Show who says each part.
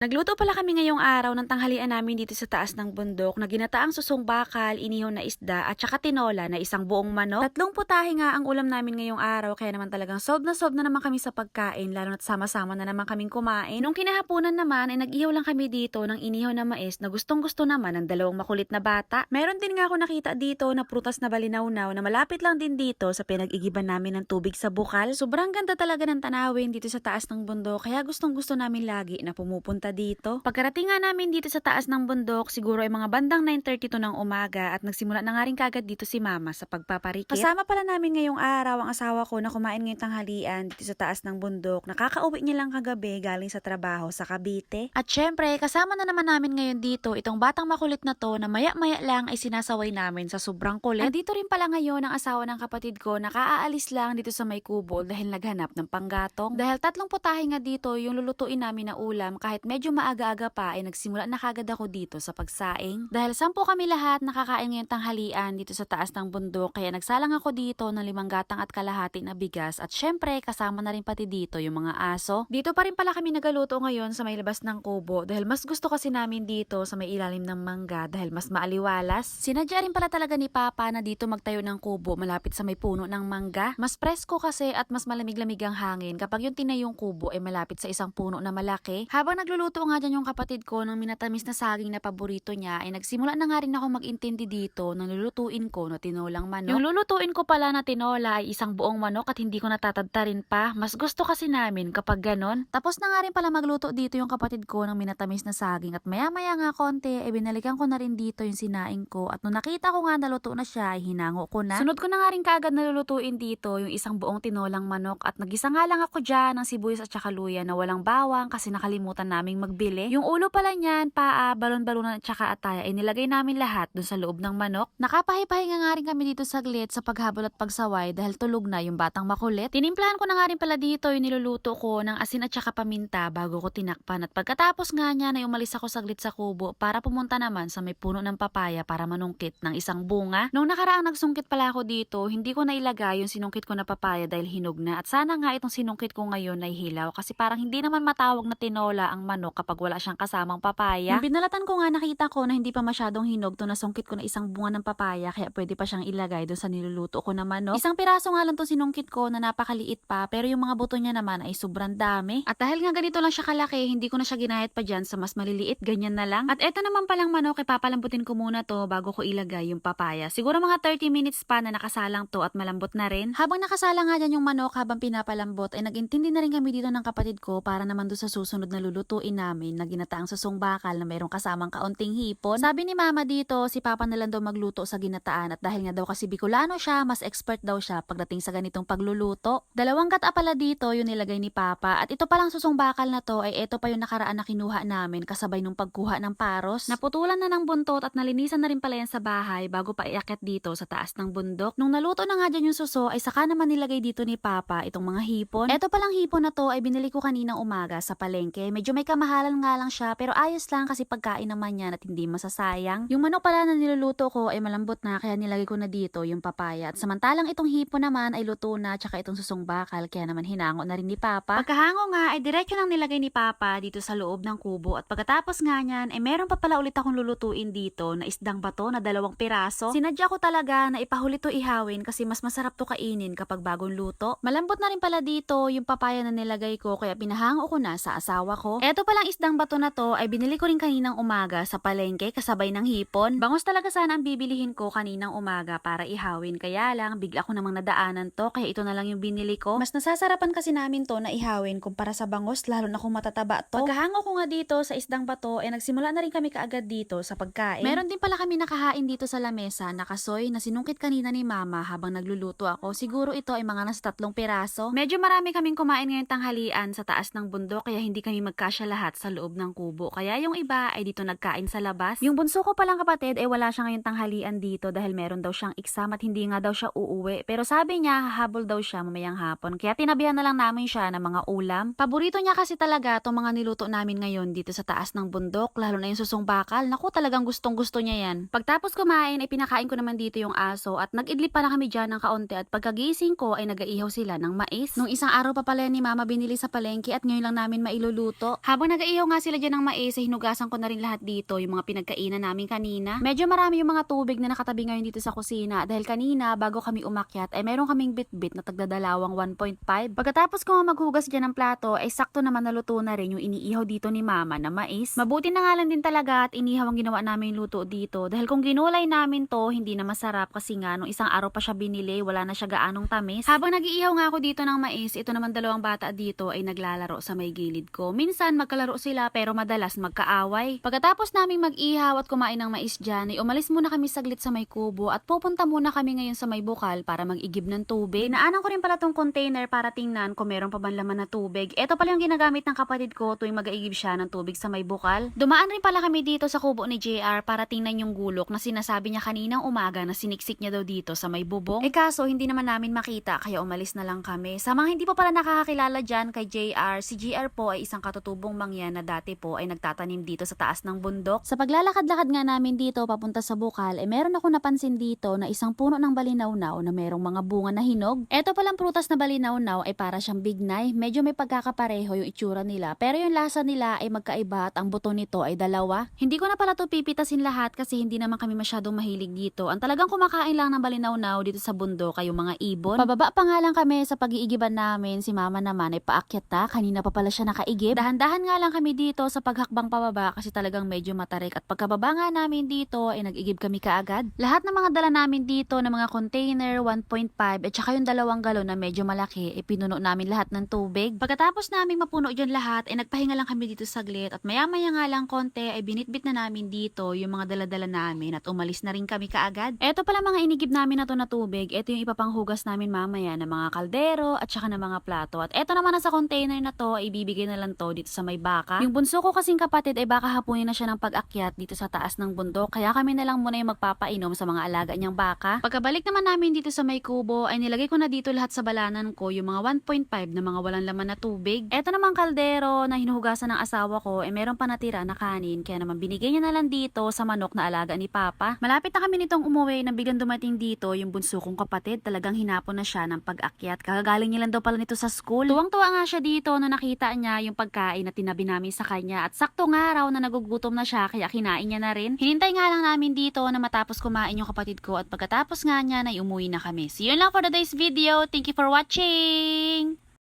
Speaker 1: Nagluto pala kami ngayong araw ng tanghalian namin dito sa taas ng bundok na ginataang susong bakal, inihaw na isda at saka tinola na isang buong manok. Tatlong putahe nga ang ulam namin ngayong araw kaya naman talagang sob na sob na naman kami sa pagkain lalo na't sama-sama na naman kaming kumain. Nung kinahaponan naman ay nag-ihaw lang kami dito ng inihaw na mais na gustong gusto naman ng dalawang makulit na bata. Meron din nga ako nakita dito na prutas na balinaw-naw na malapit lang din dito sa pinag-igiban namin ng tubig sa bukal. Sobrang ganda talaga ng tanawin dito sa taas ng bundok kaya gustong gusto namin lagi na pumupunta dito. Pagkarating nga namin dito sa taas ng bundok, siguro ay mga bandang 9.32 ng umaga at nagsimula na nga rin kagad dito si mama sa pagpaparikit. Kasama pala namin ngayong araw ang asawa ko na kumain ngayong tanghalian dito sa taas ng bundok. Nakakauwi niya lang kagabi galing sa trabaho sa Cavite. At syempre, kasama na naman namin ngayon dito itong batang makulit na to na maya-maya lang ay sinasaway namin sa sobrang kulit. Nandito rin pala ngayon ang asawa ng kapatid ko na kaaalis lang dito sa may kubo dahil naghanap ng panggatong. Dahil tatlong putahe nga dito yung lulutuin namin na ulam kahit medyo maaga-aga pa ay nagsimula na kagad ako dito sa pagsaing. Dahil sampu kami lahat nakakain ngayong tanghalian dito sa taas ng bundok kaya nagsalang ako dito ng limang gatang at kalahati na bigas at syempre kasama na rin pati dito yung mga aso. Dito pa rin pala kami nagaluto ngayon sa may labas ng kubo dahil mas gusto kasi namin dito sa may ilalim ng mangga dahil mas maaliwalas. Sinadya rin pala talaga ni Papa na dito magtayo ng kubo malapit sa may puno ng mangga. Mas presko kasi at mas malamig-lamig ang hangin kapag yung tinayong kubo ay malapit sa isang puno na malaki. Habang nagluluto nga dyan yung kapatid ko ng minatamis na saging na paborito niya ay nagsimula na nga rin ako mag-intindi dito ng lulutuin ko na tinolang manok. Yung lulutuin ko pala na tinola ay isang buong manok at hindi ko natatadtarin pa. Mas gusto kasi namin kapag ganon. Tapos na nga rin pala magluto dito yung kapatid ko ng minatamis na saging at maya-maya nga konti ay binalikan ko na rin dito yung sinaing ko at nung nakita ko nga naluto na siya ay hinango ko na. Sunod ko na nga rin kaagad nalulutuin dito yung isang buong tinolang manok at nagisa nga lang ako dyan ng sibuyas at saka luya na walang bawang kasi nakalimutan naming magbili. Yung ulo pala niyan, paa, balon-balunan at saka ataya ay nilagay namin lahat dun sa loob ng manok. Nakapahipahinga nga rin kami dito saglit sa paghabol at pagsaway dahil tulog na yung batang makulit. Tinimplahan ko na nga rin pala dito yung niluluto ko ng asin at saka paminta bago ko tinakpan at pagkatapos nga niya na umalis ako saglit sa kubo para pumunta naman sa may puno ng papaya para manungkit ng isang bunga. Nung nakaraang nagsungkit pala ako dito, hindi ko nailagay yung sinungkit ko na papaya dahil hinog na at sana nga itong sinungkit ko ngayon ay hilaw kasi parang hindi naman matawag na tinola ang manok kapag wala siyang kasamang papaya. Nung binalatan ko nga nakita ko na hindi pa masyadong hinog to nasungkit ko na isang bunga ng papaya kaya pwede pa siyang ilagay doon sa niluluto ko na manok. Isang piraso nga lang to sinungkit ko na napakaliit pa pero yung mga buto niya naman ay sobrang dami. At dahil nga ganito lang siya kalaki, hindi ko na siya ginahit pa dyan sa mas maliliit, ganyan na lang. At eto naman palang manok, ipapalambutin ko muna to bago ko ilagay yung papaya. Siguro mga 30 minutes pa na nakasalang to at malambot na rin. Habang nakasala nga dyan yung manok habang pinapalambot ay nagintindi na rin kami dito ng kapatid ko para naman doon sa susunod na lulutuin namin na ginataang susong bakal na mayroong kasamang kaunting hipon. Sabi ni mama dito, si papa na lang daw magluto sa ginataan at dahil nga daw kasi Bicolano siya, mas expert daw siya pagdating sa ganitong pagluluto. Dalawang gata pala dito yung nilagay ni papa at ito palang susong bakal na to ay ito pa yung nakaraan na kinuha namin kasabay nung pagkuha ng paros. Naputulan na ng buntot at nalinisan na rin pala yan sa bahay bago pa iakyat dito sa taas ng bundok. Nung naluto na nga dyan yung suso ay saka naman nilagay dito ni papa itong mga hipon. Ito palang hipon na to ay binili ko kaninang umaga sa palengke. Medyo may kamahalan nga lang siya pero ayos lang kasi pagkain naman yan at hindi masasayang. Yung manok pala na niluluto ko ay malambot na kaya nilagay ko na dito yung papaya. At samantalang itong hipon naman ay luto na tsaka itong susong bakal kaya naman hinango na rin ni papa. Pagkahango nga ay diretso nang nilagay ni papa dito sa loob ng kubo at pagkatapos nga niyan ay meron pa pala ulit akong lulutuin dito na isdang bato na dalawang piraso. Sinadya ko talaga na ipahuli to ihawin kasi mas masarap to kainin kapag bagong luto. Malambot na rin pala dito yung papaya na nilagay ko kaya pinahango ko na sa asawa ko. Eto palang isdang bato na to ay binili ko rin kaninang umaga sa palengke kasabay ng hipon. Bangos talaga sana ang bibilihin ko kaninang umaga para ihawin kaya lang bigla ko namang nadaanan to kaya ito na lang yung binili ko. Mas nasasarapan kasi namin to na ihawin kumpara sa bangos lalo na kung matataba to. Pagkahango ko nga dito sa isdang bato ay nagsimula na rin kami kaagad dito sa pagkain. Meron din pala kami nakahain dito sa lamesa na kasoy na sinungkit kanina ni mama habang nagluluto ako. Siguro ito ay mga nasa tatlong piraso. Medyo marami kaming kumain ngayong tanghalian sa taas ng bundok kaya hindi kami magkasya lahat sa loob ng kubo. Kaya yung iba ay dito nagkain sa labas. Yung bunso ko palang kapatid ay wala siya ngayong tanghalian dito dahil meron daw siyang exam at hindi nga daw siya uuwi. Pero sabi niya hahabol daw siya mamayang hapon kaya tinabihan na lang namin siya ng mga ulam. Paborito niya kasi talaga itong mga niluto namin ngayon dito sa taas ng bundok lalo na yung susong bakal. Naku talagang gustong gusto niya yan. Pagtapos kumain ay pinakain ko naman dito yung aso at nag-idlip pa na kami dyan ng kaunti at pagkagising ko ay nagaihaw sila ng mais. Nung isang araw pa pala ni mama binili sa palengke at ngayon lang namin mailuluto. Habang Nag-iihaw nga sila dyan ng mais, hinugasan ko na rin lahat dito, yung mga pinagkainan namin kanina. Medyo marami yung mga tubig na nakatabi ngayon dito sa kusina dahil kanina bago kami umakyat ay meron kaming bit-bit na tagdadalawang 1.5. Pagkatapos ko maghugas dyan ng plato ay sakto naman naluto na rin yung iniihaw dito ni mama na mais. Mabuti na nga lang din talaga at inihaw ang ginawa namin luto dito dahil kung ginulay namin to hindi na masarap kasi nga nung isang araw pa siya binili wala na siya gaanong tamis. Habang nag-iihaw nga ako dito ng mais, ito naman dalawang bata dito ay naglalaro sa may gilid ko. Minsan magkalaro sila pero madalas magkaaway. Pagkatapos naming mag-ihaw at kumain ng mais dyan, ay umalis muna kami saglit sa may kubo at pupunta muna kami ngayon sa may bukal para mag-igib ng tubig. Naanan ko rin pala tong container para tingnan kung meron pa bang laman na tubig. Ito pala yung ginagamit ng kapatid ko tuwing mag-aigib siya ng tubig sa may bukal. Dumaan rin pala kami dito sa kubo ni JR para tingnan yung gulok na sinasabi niya kaninang umaga na siniksik niya daw dito sa may bubong. Eh kaso hindi naman namin makita kaya umalis na lang kami. Sa mga hindi pa pala nakakakilala dyan kay JR, si JR po ay isang katutubong mangyan na dati po ay nagtatanim dito sa taas ng bundok. Sa paglalakad-lakad nga namin dito papunta sa bukal, eh meron ako napansin dito na isang puno ng balinaw-naw na merong mga bunga na hinog. Eto palang prutas na balinaw-naw ay para siyang bignay. Medyo may pagkakapareho yung itsura nila pero yung lasa nila ay magkaiba at ang buto nito ay dalawa. Hindi ko na pala to pipitasin lahat kasi hindi naman kami masyadong mahilig dito. Ang talagang kumakain lang ng balinaw-naw dito sa bundok ay yung mga ibon. Pababa pa nga lang kami sa pag-iigiban namin. Si mama naman ay paakyat na. Kanina pa pala siya nakaigib. Dahan-dahan nga lang kami dito sa paghakbang pababa kasi talagang medyo matarik. At pagkababa nga namin dito ay nag-igib kami kaagad. Lahat ng mga dala namin dito na mga container 1.5 at saka yung dalawang galon na medyo malaki ay pinuno namin lahat ng tubig. Pagkatapos namin mapuno dyan lahat ay nagpahinga lang kami dito saglit at maya-maya nga lang konti ay binitbit na namin dito yung mga dala-dala namin at umalis na rin kami kaagad. Eto pala mga inigib namin na to na tubig. Ito yung ipapanghugas namin mamaya ng mga kaldero at saka ng mga plato. At eto naman na sa container na to, ibibigay na lang to dito sa may baka. Yung bunso ko kasing kapatid ay baka hapunin na siya ng pag-akyat dito sa taas ng bundok. Kaya kami na lang muna yung magpapainom sa mga alaga niyang baka. Pagkabalik naman namin dito sa may kubo, ay nilagay ko na dito lahat sa balanan ko yung mga 1.5 na mga walang laman na tubig. Eto namang kaldero na hinuhugasan ng asawa ko, ay meron pa natira na kanin. Kaya naman binigay niya na lang dito sa manok na alaga ni Papa. Malapit na kami nitong umuwi nang biglang dumating dito yung bunso kong kapatid. Talagang hinapon na siya ng pag-akyat. Kakagaling niya lang daw pala nito sa school. Tuwang-tuwa nga siya dito na nakita niya yung pagkain na tinabi namin sa kanya. At sakto nga raw na nagugutom na siya kaya kinain niya na rin. Hinintay nga lang namin dito na matapos kumain yung kapatid ko at pagkatapos nga niya na umuwi na kami. See you lang for today's video. Thank you for watching!